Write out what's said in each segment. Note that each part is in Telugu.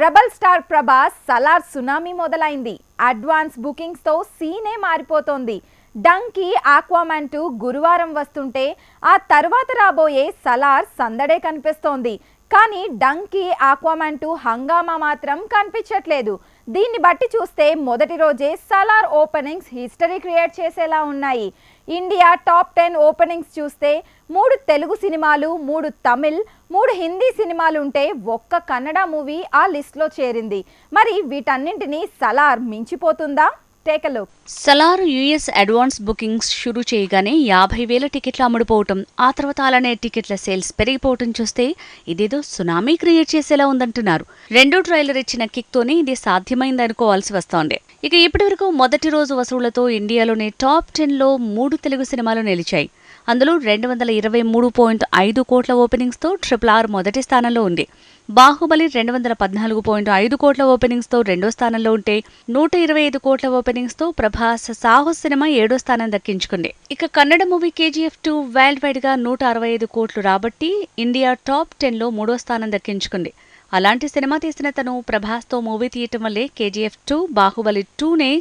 Rebel star Prabhas Salaar tsunami మొదలైంది. అడ్వాన్స్ బుకింగ్స్తో సీనే మారిపోతోంది. డంకి ఆక్వామాన్ టూ గురువారం వస్తుంటే ఆ తర్వాత రాబోయే సలార్ సందడే కనిపిస్తోంది. కానీ డంకీ ఆక్వామాన్ టూ హంగామా మాత్రం కనిపించట్లేదు. దీన్ని బట్టి చూస్తే మొదటి రోజే సలార్ ఓపెనింగ్స్ హిస్టరీ క్రియేట్ చేసేలా ఉన్నాయి. ఇండియా టాప్ టెన్ ఓపెనింగ్స్ చూస్తే మూడు తెలుగు సినిమాలు మూడు తమిళ్ మూడు హిందీ సినిమాలు ఉంటే ఒక్క కన్నడ మూవీ ఆ లిస్ట్లో చేరింది. మరి వీటన్నింటినీ సలార్ మించిపోతుందా? టేకలు సలార్ యుఎస్ అడ్వాన్స్ బుకింగ్స్ షురూ చేయగానే యాభై వేల టికెట్లు అమ్ముడుపోవటం ఆ తర్వాత అలానే టికెట్ల సేల్స్ పెరిగిపోవటం చూస్తే ఇదేదో సునామీ క్రియేట్ చేసేలా ఉందంటున్నారు. రెండో ట్రైలర్ ఇచ్చిన కిక్తోనే ఇది సాధ్యమైందనుకోవాల్సి వస్తోంది. ఇక ఇప్పటివరకు మొదటి రోజు వసూళ్ళతో ఇండియాలోని టాప్ టెన్లో మూడు తెలుగు సినిమాలు నిలిచాయి. అందులో రెండు వందల ఇరవై మూడు పాయింట్ ఐదు కోట్ల ఓపెనింగ్స్తో ట్రిపుల్ ఆర్ మొదటి స్థానంలో ఉంది. బాహుబలి రెండు వందల పద్నాలుగు పాయింట్ ఐదు కోట్ల ఓపెనింగ్స్తో రెండో స్థానంలో ఉంటే నూట ఇరవై ఐదు కోట్ల ఓపెనింగ్స్తో ప్రభాస్ సాహస్ సినిమా ఏడో స్థానం దక్కించుకుంది. ఇక Kannada movie KGF two world వైడ్గా నూట అరవై ఐదు కోట్లు రాబట్టి ఇండియా టాప్ టెన్లో మూడో స్థానం దక్కించుకుంది. అలాంటి సినిమా తీసిన తను ప్రభాస్తో మూవీ తీయటం వల్లే కేజీఎఫ్ టూ బాహుబలి టూనే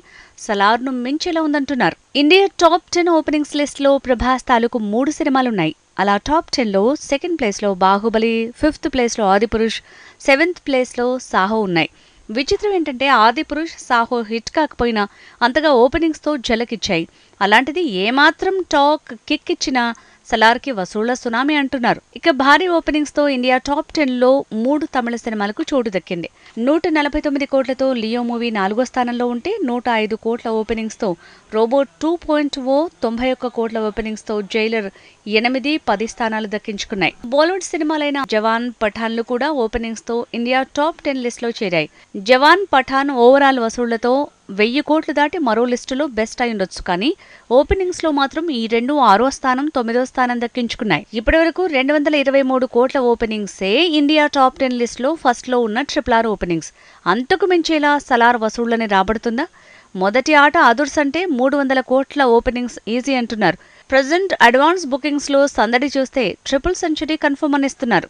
సలార్ను మించేలా ఉందంటున్నారు. ఇండియా టాప్ టెన్ ఓపెనింగ్స్ లిస్ట్లో ప్రభాస్ తాలూకు మూడు సినిమాలున్నాయి. అలా టాప్ టెన్లో సెకండ్ ప్లేస్లో బాహుబలి ఫిఫ్త్ ప్లేస్లో ఆదిపురుష్ సెవెంత్ ప్లేస్లో సాహో ఉన్నాయి. విచిత్రం ఏంటంటే ఆదిపురుష్ సాహో హిట్ కాకపోయినా అంతగా ఓపెనింగ్స్తో జలకిచ్చాయి. అలాంటిది ఏమాత్రం టాక్ కిక్ ఇచ్చినా సలార్కి వసూళ్ళ సునామీ అంటున్నారు. ఇక భారీ ఓపెనింగ్స్తో ఇండియా టాప్ టెన్లో మూడు తమిళ సినిమాలకు చోటు దక్కింది. నూట నలభై తొమ్మిది కోట్లతో లియో మూవీ నాలుగో స్థానంలో ఉంటే నూట ఐదు కోట్ల ఓపెనింగ్స్తో రోబోట్ టూ పాయింట్ ఓ తొంభై ఒక్క కోట్ల ఓపెనింగ్స్తో జైలర్ ఎనిమిది పది స్థానాలు దక్కించుకున్నాయి. బాలీవుడ్ సినిమాలైన జవాన్ పఠాన్లు కూడా ఓపెనింగ్స్తో ఇండియా టాప్ టెన్ లిస్ట్లో చేరాయి. జవాన్ పఠాన్ ఓవరాల్ వసూళ్ళతో వెయ్యి కోట్లు దాటి మరో లిస్టులో బెస్ట్ అయి ఉండొచ్చు కానీ ఓపెనింగ్స్లో మాత్రం ఈ రెండు ఆరో స్థానం తొమ్మిదో స్థానం దక్కించుకున్నాయి. ఇప్పటివరకు రెండు వందల ఇరవై మూడు కోట్ల ఓపెనింగ్సే ఇండియా టాప్ టెన్ లిస్టులో ఫస్ట్లో ఉన్న ట్రిపుల్ ఆర్ ఓపెనింగ్స్. అంతకు మించేలా సలార్ వసూళ్ళని రాబడుతుందా? మొదటి ఆట అదుర్స్ అంటే మూడు వందల కోట్ల ఓపెనింగ్స్ ఈజీ అంటున్నారు. ప్రజెంట్ అడ్వాన్స్ బుకింగ్స్లో సందడి చూస్తే ట్రిపుల్ సెంచరీ కన్ఫర్మ్ అనిస్తున్నారు.